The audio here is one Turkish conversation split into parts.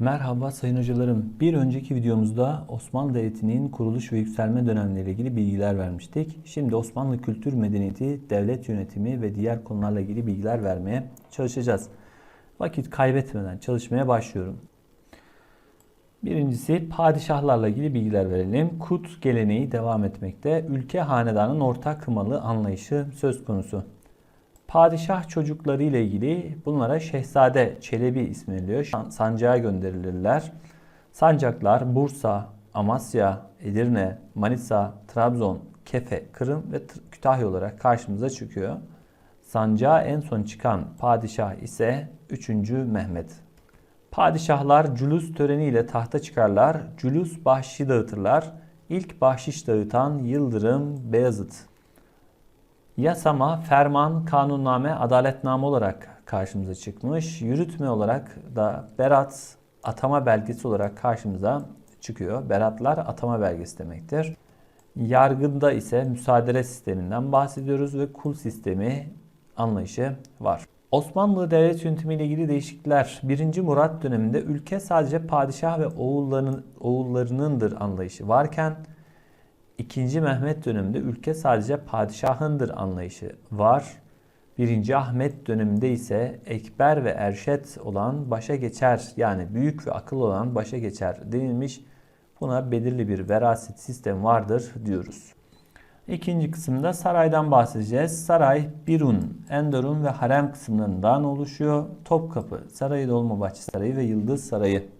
Merhaba sayın hocalarım. Bir önceki videomuzda Osmanlı Devleti'nin kuruluş ve yükselme dönemleriyle ilgili bilgiler vermiştik. Şimdi Osmanlı kültür medeniyeti, devlet yönetimi ve diğer konularla ilgili bilgiler vermeye çalışacağız. Vakit kaybetmeden çalışmaya başlıyorum. Birincisi padişahlarla ilgili bilgiler verelim. Kut geleneği devam etmekte. Ülke hanedanın ortak malı anlayışı söz konusu. Padişah çocukları ile ilgili bunlara Şehzade Çelebi ismi veriliyor. Sancağa gönderilirler. Sancaklar Bursa, Amasya, Edirne, Manisa, Trabzon, Kefe, Kırım ve Kütahya olarak karşımıza çıkıyor. Sancağa en son çıkan padişah ise 3. Mehmet. Padişahlar cülus töreniyle tahta çıkarlar. Cülus bahşişi dağıtırlar. İlk bahşiş dağıtan Yıldırım Beyazıt. Yasama, ferman, kanunname, adaletname olarak karşımıza çıkmış. Yürütme olarak da berat, atama belgesi olarak karşımıza çıkıyor. Beratlar atama belgesi demektir. Yargında ise müsaade sisteminden bahsediyoruz ve kul sistemi anlayışı var. Osmanlı devlet yönetimi ile ilgili değişiklikler 1. Murat döneminde ülke sadece padişah ve oğullarının, oğullarınındır anlayışı varken 2. Mehmet döneminde ülke sadece padişahındır anlayışı var. 1. Ahmet döneminde ise ekber ve erşet olan başa geçer yani büyük ve akıl olan başa geçer denilmiş. Buna belirli bir veraset sistemi vardır diyoruz. İkinci kısımda saraydan bahsedeceğiz. Saray Birun, Enderun ve Harem kısımlarından oluşuyor. Topkapı, Sarayı, Dolmabahçe Sarayı ve Yıldız Sarayı.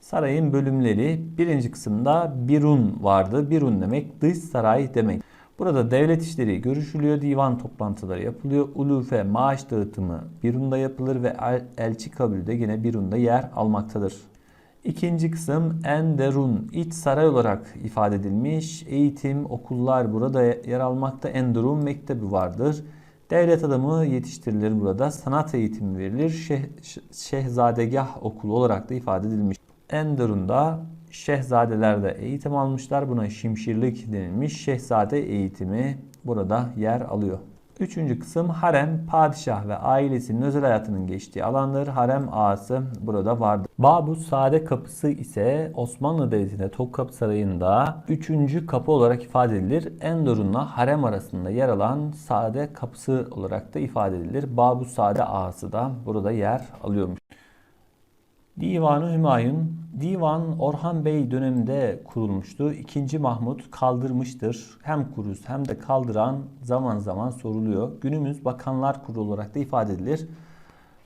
Sarayın bölümleri birinci kısımda Birun vardı. Birun demek dış saray demek. Burada devlet işleri görüşülüyor, divan toplantıları yapılıyor. Ulufe, maaş dağıtımı Birun'da yapılır ve el- elçi kabulü de yine Birun'da yer almaktadır. İkinci kısım Enderun, iç saray olarak ifade edilmiş. Eğitim, okullar burada yer almakta. Enderun mektebi vardır. Devlet adamı yetiştirilir burada. Sanat eğitimi verilir. Şeh, şehzadegah okulu olarak da ifade edilmiş. Enderun'da şehzadeler de eğitim almışlar. Buna şimşirlik denilmiş. Şehzade eğitimi burada yer alıyor. Üçüncü kısım harem, padişah ve ailesinin özel hayatının geçtiği alandır. Harem ağası burada vardır. Babu Sade Kapısı ise Osmanlı Devleti'nde Topkapı Sarayı'nda üçüncü kapı olarak ifade edilir. Enderun'la harem arasında yer alan Sade Kapısı olarak da ifade edilir. Babu Sade ağası da burada yer alıyormuş. Divanı Hümayun, Divan Orhan Bey döneminde kurulmuştu. İkinci Mahmut kaldırmıştır. Hem kuruz hem de kaldıran zaman zaman soruluyor. Günümüz Bakanlar Kurulu olarak da ifade edilir.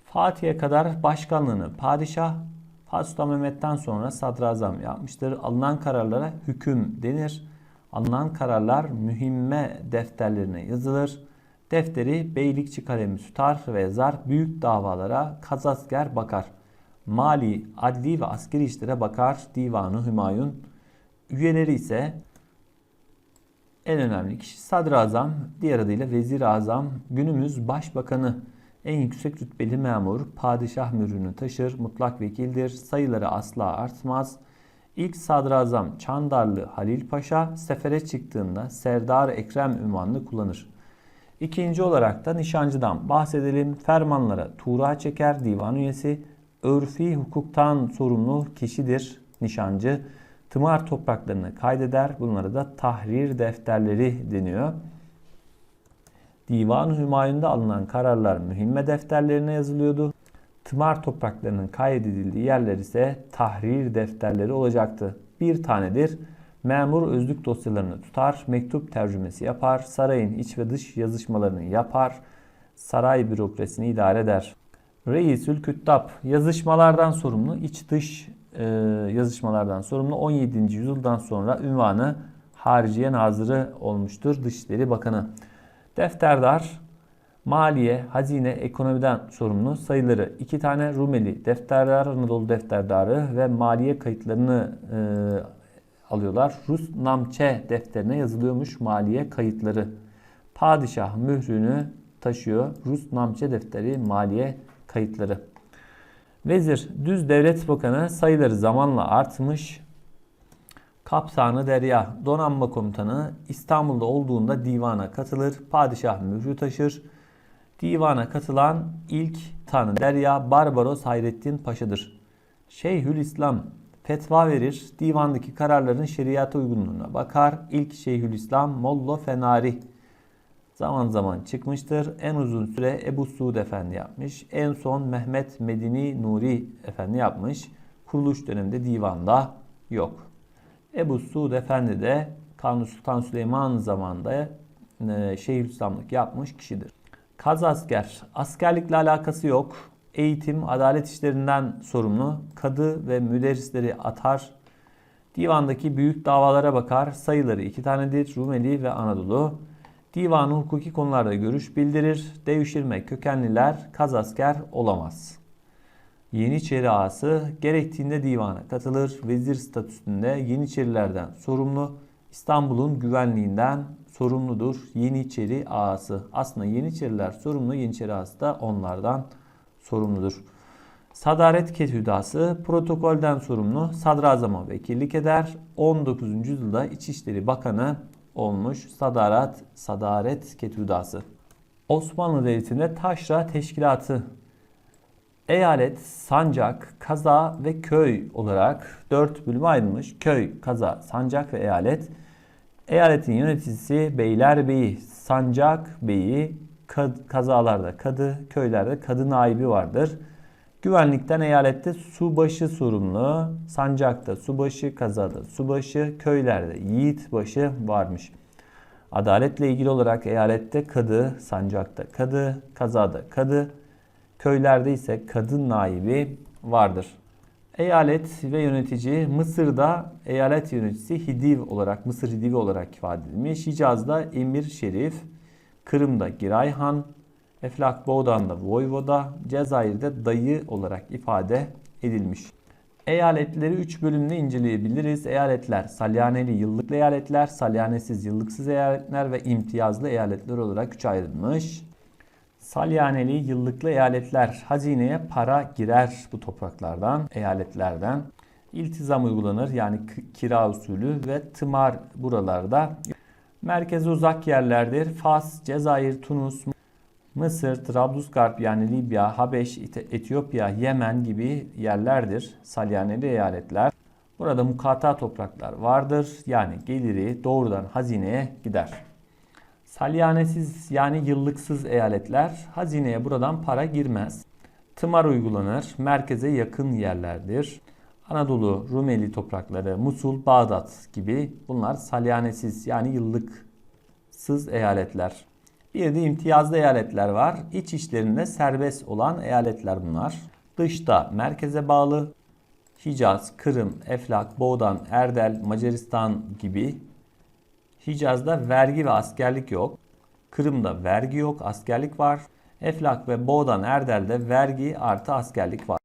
Fatih'e kadar başkanlığını padişah, Fatih Sultan Mehmet'ten sonra sadrazam yapmıştır. Alınan kararlara hüküm denir. Alınan kararlar mühimme defterlerine yazılır. Defteri beylikçi kalemi tutar ve yazar. Büyük davalara kazasker bakar. Mali, adli ve askeri işlere bakar Divanı Hümayun. Üyeleri ise en önemli kişi sadrazam, diğer adıyla vezir azam, günümüz başbakanı, en yüksek rütbeli memur, padişah mührünü taşır, mutlak vekildir, sayıları asla artmaz. İlk sadrazam Çandarlı Halil Paşa sefere çıktığında Serdar Ekrem ünvanını kullanır. İkinci olarak da nişancıdan bahsedelim. Fermanlara tuğra çeker divan üyesi. Örfi hukuktan sorumlu kişidir nişancı. Tımar topraklarını kaydeder. Bunlara da tahrir defterleri deniyor. Divan-ı Hümayun'da alınan kararlar mühimme defterlerine yazılıyordu. Tımar topraklarının kaydedildiği yerler ise tahrir defterleri olacaktı. Bir tanedir. Memur özlük dosyalarını tutar, mektup tercümesi yapar, sarayın iç ve dış yazışmalarını yapar, saray bürokrasisini idare eder. Reisül Küttab yazışmalardan sorumlu, iç dış e, yazışmalardan sorumlu 17. yüzyıldan sonra ünvanı Hariciye Nazırı olmuştur Dışişleri Bakanı. Defterdar, maliye, hazine, ekonomiden sorumlu sayıları iki tane Rumeli defterdar, Anadolu defterdarı ve maliye kayıtlarını e, alıyorlar. Rus Namçe defterine yazılıyormuş maliye kayıtları. Padişah mührünü taşıyor. Rus Namçe defteri maliye kayıtları. Vezir, düz devlet bakanı sayıları zamanla artmış. Kaptanı Derya, donanma komutanı İstanbul'da olduğunda divana katılır. Padişah mührü taşır. Divana katılan ilk tanı Derya Barbaros Hayrettin Paşa'dır. Şeyhülislam fetva verir. Divandaki kararların şeriata uygunluğuna bakar. İlk Şeyhülislam Molla Fenari zaman zaman çıkmıştır. En uzun süre Ebu Suud Efendi yapmış. En son Mehmet Medini Nuri Efendi yapmış. Kuruluş döneminde divanda yok. Ebu Suud Efendi de Kanuni Sultan Süleyman zamanında e, Şeyhülislamlık yapmış kişidir. Kaz asker. Askerlikle alakası yok. Eğitim, adalet işlerinden sorumlu. Kadı ve müderrisleri atar. Divandaki büyük davalara bakar. Sayıları iki tanedir. Rumeli ve Anadolu. Divanı hukuki konularda görüş bildirir. Devşirme kökenliler kaz asker olamaz. Yeniçeri ağası gerektiğinde divana katılır. Vezir statüsünde Yeniçerilerden sorumlu. İstanbul'un güvenliğinden sorumludur Yeniçeri ağası. Aslında Yeniçeriler sorumlu, Yeniçeri ağası da onlardan sorumludur. Sadaret Ketüdası protokolden sorumlu sadrazama vekillik eder. 19. yüzyılda İçişleri Bakanı olmuş Sadaret, Sadaret Ketüdası. Osmanlı Devleti'nde taşra teşkilatı Eyalet, sancak, kaza ve köy olarak dört bölüme ayrılmış. Köy, kaza, sancak ve eyalet. Eyaletin yöneticisi beylerbeyi, sancak beyi, kad- kazalarda kadı, köylerde kadı naibi vardır. Güvenlikten eyalette subaşı sorumlu, sancakta subaşı, kazada subaşı, köylerde yiğitbaşı varmış. Adaletle ilgili olarak eyalette kadı, sancakta kadı, kazada kadı, köylerde ise kadın naibi vardır. Eyalet ve yönetici Mısır'da eyalet yöneticisi Hidiv olarak Mısır Hidivi olarak ifade edilmiş. Hicaz'da Emir Şerif, Kırım'da Girayhan, Eflak Boğdan'da Voyvoda, Cezayir'de dayı olarak ifade edilmiş. Eyaletleri 3 bölümde inceleyebiliriz. Eyaletler salyaneli yıllık eyaletler, salyanesiz yıllıksız eyaletler ve imtiyazlı eyaletler olarak 3 ayrılmış. Salyaneli yıllıklı eyaletler hazineye para girer bu topraklardan, eyaletlerden. İltizam uygulanır yani kira usulü ve tımar buralarda. Merkeze uzak yerlerdir. Fas, Cezayir, Tunus, Mısır, Trablusgarp yani Libya, Habeş, Etiyopya, Yemen gibi yerlerdir. Salyaneli eyaletler. Burada mukata topraklar vardır. Yani geliri doğrudan hazineye gider. Salyanesiz yani yıllıksız eyaletler hazineye buradan para girmez. Tımar uygulanır. Merkeze yakın yerlerdir. Anadolu, Rumeli toprakları, Musul, Bağdat gibi bunlar salyanesiz yani yıllıksız eyaletler. Bir de imtiyazlı eyaletler var. İç işlerinde serbest olan eyaletler bunlar. Dışta merkeze bağlı Hicaz, Kırım, Eflak, Boğdan, Erdel, Macaristan gibi Hicaz'da vergi ve askerlik yok. Kırım'da vergi yok, askerlik var. Eflak ve Boğdan, Erdel'de vergi artı askerlik var.